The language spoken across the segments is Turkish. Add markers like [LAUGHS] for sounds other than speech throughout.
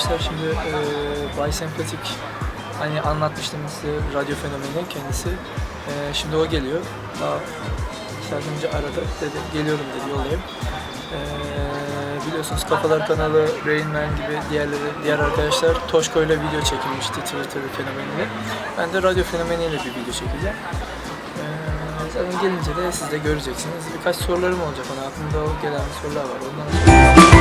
Arkadaşlar. Şimdi e, Bay Sempatik hani anlatmıştım size radyo fenomeni kendisi. E, şimdi o geliyor. Daha Serkan'cı aradı dedi geliyorum dedi yoldayım. E, biliyorsunuz Kafalar kanalı, Rain Man gibi diğerleri, diğer arkadaşlar Toşko ile video çekilmişti Twitter fenomeniyle. Ben de radyo fenomeniyle bir video çekeceğim. Zaten gelince de siz de göreceksiniz. Birkaç sorularım olacak ona. Aklımda gelen sorular var. Ondan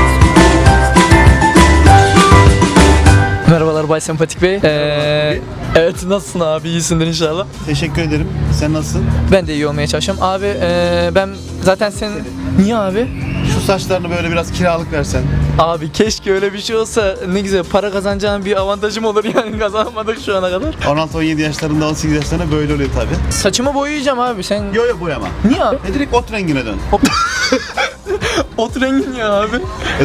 Merhabalar Bay Sempatik Bey. Ee, evet nasılsın abi? İyisindir inşallah. Teşekkür ederim. Sen nasılsın? Ben de iyi olmaya çalışıyorum. Abi ee, ben zaten sen... Niye abi? Şu saçlarını böyle biraz kiralık versen. Abi keşke öyle bir şey olsa ne güzel para kazanacağın bir avantajım olur [LAUGHS] yani kazanmadık şu ana kadar. 16-17 yaşlarında 18 yaşlarında böyle oluyor tabi. Saçımı boyayacağım abi sen. Yo yo boyama. Niye abi? E direkt ot rengine dön. Ot [LAUGHS] rengin ya abi. E,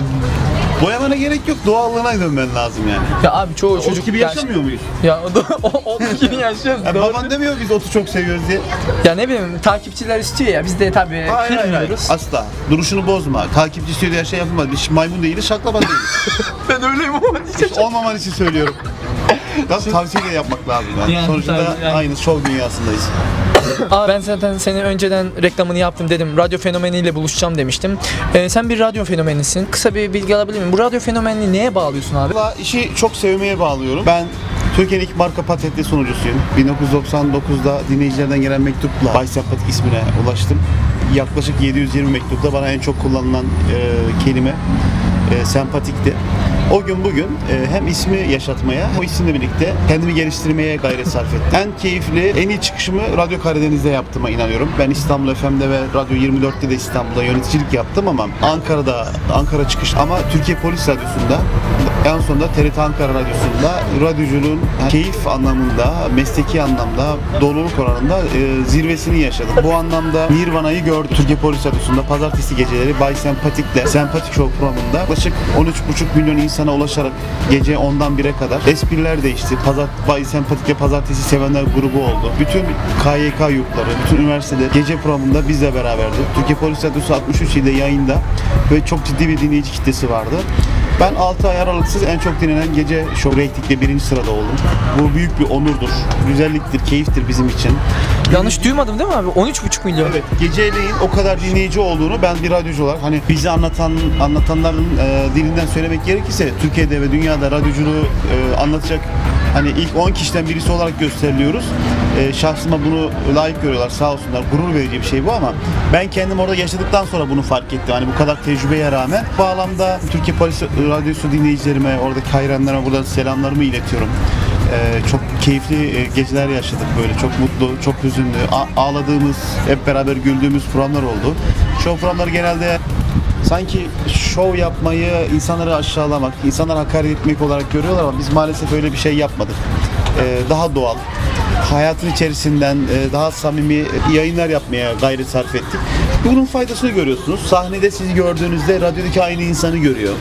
boyamana gerek yok. Doğallığına dönmen lazım yani. Ya abi çoğu çocuk... Ot gibi ya- yaşamıyor muyuz? Ya o, [LAUGHS] o, ot gibi yaşıyoruz. Ya doğru. baban demiyor biz otu çok seviyoruz diye. Ya ne bileyim takipçiler istiyor ya biz de tabii Hayır hayır hayır. kırmıyoruz. Asla. Duruşunu bozma. Takipçi istiyor diye her şey yapılmaz. Biz maymun değiliz, şaklaban değiliz. [LAUGHS] Ben öyleyim ama Hiç olmaman için söylüyorum. Ya tavsiye de yapmak lazım. Yani. Yani Sonuçta tabii, yani. aynı şov dünyasındayız. Abi ben zaten seni önceden reklamını yaptım dedim. Radyo fenomeniyle buluşacağım demiştim. Ee, sen bir radyo fenomenisin. Kısa bir bilgi alabilir miyim? Bu radyo fenomenini neye bağlıyorsun abi? Valla işi çok sevmeye bağlıyorum. Ben Türkiye'nin ilk marka patentli sunucusuyum. 1999'da dinleyicilerden gelen mektupla Bay Sempatik ismine ulaştım. Yaklaşık 720 mektupta bana en çok kullanılan e, kelime e, sempatikti. O gün bugün e, hem ismi yaşatmaya, o isimle birlikte kendimi geliştirmeye gayret sarf ettim. En keyifli, en iyi çıkışımı Radyo Karadeniz'de yaptığıma inanıyorum. Ben İstanbul FM'de ve Radyo 24'te de İstanbul'da yöneticilik yaptım ama Ankara'da, Ankara çıkış ama Türkiye Polis Radyosu'nda en sonunda TRT Ankara Radyosu'nda radyoculuğun keyif anlamında, mesleki anlamda, doluluk oranında e, zirvesini yaşadım. Bu anlamda Nirvana'yı gördüm. Türkiye Polis Radyosu'nda pazartesi geceleri Bay Sempatik'le Sempatik Show programında yaklaşık 13,5 milyon insana ulaşarak gece 10'dan 1'e kadar espriler değişti. Pazar, Bay Sempatik'le pazartesi sevenler grubu oldu. Bütün KYK yurtları, bütün üniversiteler gece programında bizle beraberdi. Türkiye Polis Radyosu 63 ilde yayında ve çok ciddi bir dinleyici kitlesi vardı. Ben 6 ay aralıksız en çok dinlenen gece show reytingde birinci sırada oldum. Bu büyük bir onurdur, güzelliktir, keyiftir bizim için. Yanlış duymadım değil mi abi? 13,5 milyon. Evet, geceleyin o kadar dinleyici olduğunu ben bir radyocu olarak hani bizi anlatan anlatanların e, dilinden söylemek gerekirse Türkiye'de ve dünyada radyoculuğu e, anlatacak hani ilk 10 kişiden birisi olarak gösteriliyoruz. E, şahsıma bunu layık görüyorlar sağ olsunlar. Gurur verici bir şey bu ama ben kendim orada yaşadıktan sonra bunu fark ettim. Hani bu kadar tecrübeye rağmen bu bağlamda Türkiye Polis Radyosu dinleyicilerime, oradaki hayranlarıma buradan selamlarımı iletiyorum. Ee, çok keyifli e, geceler yaşadık böyle çok mutlu, çok hüzünlü, ağladığımız, hep beraber güldüğümüz programlar oldu. Show programları genelde sanki şov yapmayı, insanları aşağılamak, insanlara hakaret etmek olarak görüyorlar ama biz maalesef öyle bir şey yapmadık. Ee, daha doğal, hayatın içerisinden e, daha samimi yayınlar yapmaya gayret sarf ettik. Bunun faydasını görüyorsunuz. Sahnede sizi gördüğünüzde radyodaki aynı insanı görüyor.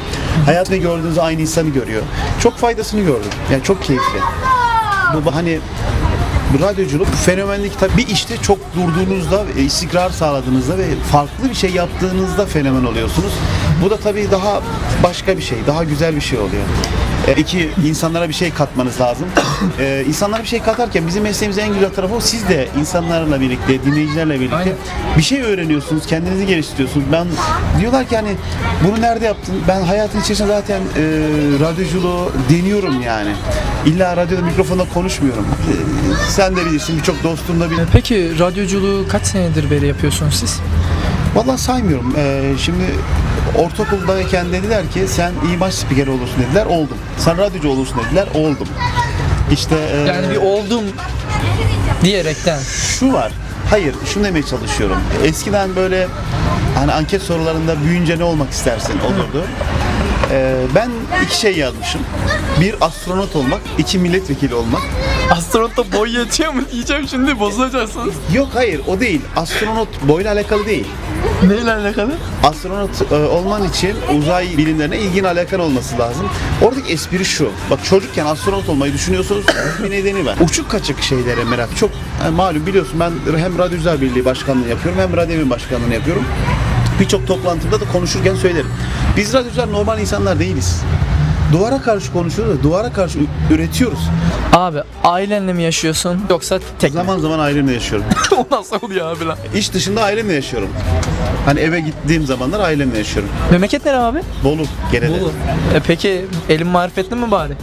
Hayatta gördüğünüz aynı insanı görüyor. Çok faydasını gördüm. Yani çok keyifli. Bu hani radyoculuk fenomenlik tabii bir işte çok durduğunuzda, e, istikrar sağladığınızda ve farklı bir şey yaptığınızda fenomen oluyorsunuz. Bu da tabii daha başka bir şey, daha güzel bir şey oluyor. E, iki, insanlara bir şey katmanız lazım. E, insanlara bir şey katarken bizim mesleğimizin en güzel tarafı o. Siz de insanlarla birlikte, dinleyicilerle birlikte Aynen. bir şey öğreniyorsunuz, kendinizi geliştiriyorsunuz. Ben diyorlar ki hani bunu nerede yaptın? Ben hayatın içerisinde zaten e, radyoculuğu deniyorum yani. İlla radyoda mikrofonda konuşmuyorum. E, sen de bilirsin, birçok dostum da bilir. Peki radyoculuğu kaç senedir beri yapıyorsunuz siz? Vallahi saymıyorum. E, şimdi ortaokuldayken dediler ki sen imaj spikeri olursun dediler. Oldum. Sen radyocu olursun dediler. Oldum. İşte e, Yani bir oldum Diyerekten. Şu var. Hayır, şunu demeye çalışıyorum. Eskiden böyle hani anket sorularında büyüyünce ne olmak istersin olurdu. Ee, ben iki şey yazmışım. Bir astronot olmak, iki milletvekili olmak. Astronotta boy yetiyor mu diyeceğim şimdi bozulacaksınız. Yok hayır o değil. Astronot boyla alakalı değil. [LAUGHS] Neyle alakalı? Astronot e, olman için uzay bilimlerine ilgin alakan olması lazım. Oradaki espri şu. Bak çocukken astronot olmayı düşünüyorsunuz. [LAUGHS] bir nedeni var. Uçuk kaçık şeylere merak. Çok e, malum biliyorsun ben hem Radyocular Birliği başkanlığı yapıyorum hem Radyo Evi başkanlığını yapıyorum. Birçok toplantımda da konuşurken söylerim. Biz radyocular normal insanlar değiliz. Duvara karşı konuşuyoruz da duvara karşı üretiyoruz. Abi ailenle mi yaşıyorsun yoksa tek mi? Zaman zaman ailemle yaşıyorum. [LAUGHS] o nasıl oluyor abi lan? İş dışında ailemle yaşıyorum. Hani eve gittiğim zamanlar ailemle yaşıyorum. Memleket nere abi? Bolu genelde. Bolu. E peki elin marifetli mi bari?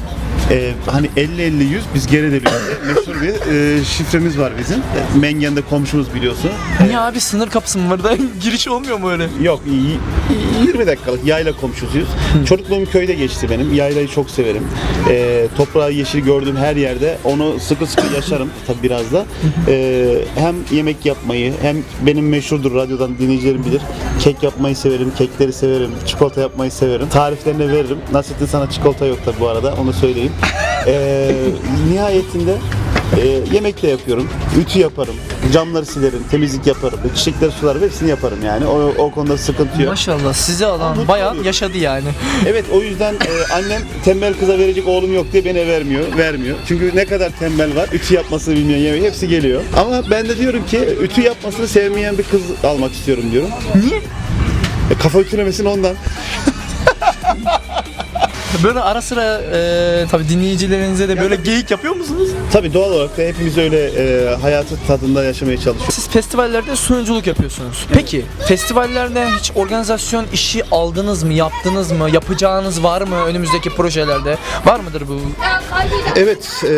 Ee, hani 50-50-100 biz Geredeli'de [LAUGHS] meşhur bir e, şifremiz var bizim. E, Mengen'de komşumuz biliyorsun. Niye abi sınır kapısı mı var [LAUGHS] da giriş olmuyor mu öyle? Yok y- y- 20 dakikalık yayla komşusuyuz. Çocukluğum köyde geçti benim. Yaylayı çok severim. Ee, toprağı yeşil gördüğüm her yerde onu sıkı sıkı yaşarım tabii biraz da. Ee, hem yemek yapmayı hem benim meşhurdur radyodan dinleyicilerim bilir. Kek yapmayı severim, kekleri severim, çikolata yapmayı severim. Tariflerini veririm. Nasrettin sana çikolata yok tabii bu arada onu söyleyeyim. Ee, nihayetinde e, yemek de yapıyorum, ütü yaparım, camları silerim, temizlik yaparım, çiçekleri sularım hepsini yaparım yani. O, o konuda sıkıntı yok. Maşallah sizi alan Mutlu bayan oluyorum. yaşadı yani. [LAUGHS] Evet o yüzden e, annem tembel kıza verecek oğlum yok diye beni vermiyor, vermiyor. Çünkü ne kadar tembel var, ütü yapmasını bilmeyen yemeği hepsi geliyor. Ama ben de diyorum ki ütü yapmasını sevmeyen bir kız almak istiyorum diyorum. Niye? E, kafa ütülemesini ondan. Böyle ara sıra e, tabii dinleyicilerinize de böyle geyik yapıyor musunuz? Tabii doğal olarak da hepimiz öyle e, hayatı tadında yaşamaya çalışıyoruz. Siz festivallerde sunuculuk yapıyorsunuz. Peki festivallerde hiç organizasyon işi aldınız mı, yaptınız mı, yapacağınız var mı önümüzdeki projelerde? Var mıdır bu? Evet, e,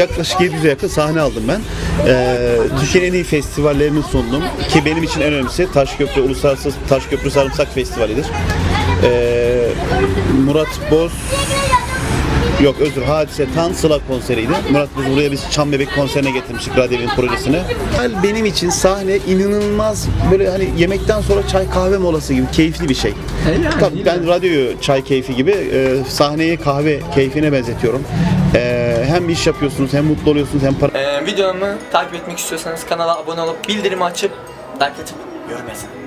yaklaşık 700'e yakın sahne aldım ben. E, Türkiye'nin en iyi festivallerini sundum. Ki benim için en önemlisi Taşköprü Uluslararası Taşköprü Sarımsak Festivali'dir. E, Murat Boz Yok özür Hadise Tan Sıla konseriydi. Murat Boz buraya biz Çam Bebek konserine getirmiştik Radyo'nun projesini. Benim için sahne inanılmaz böyle hani yemekten sonra çay kahve molası gibi keyifli bir şey. Tabii ben radyoyu çay keyfi gibi e, sahneyi kahve keyfine benzetiyorum. E, hem iş yapıyorsunuz hem mutlu oluyorsunuz hem para videomu takip etmek istiyorsanız kanala abone olup bildirimi açıp like atıp yorum yazın.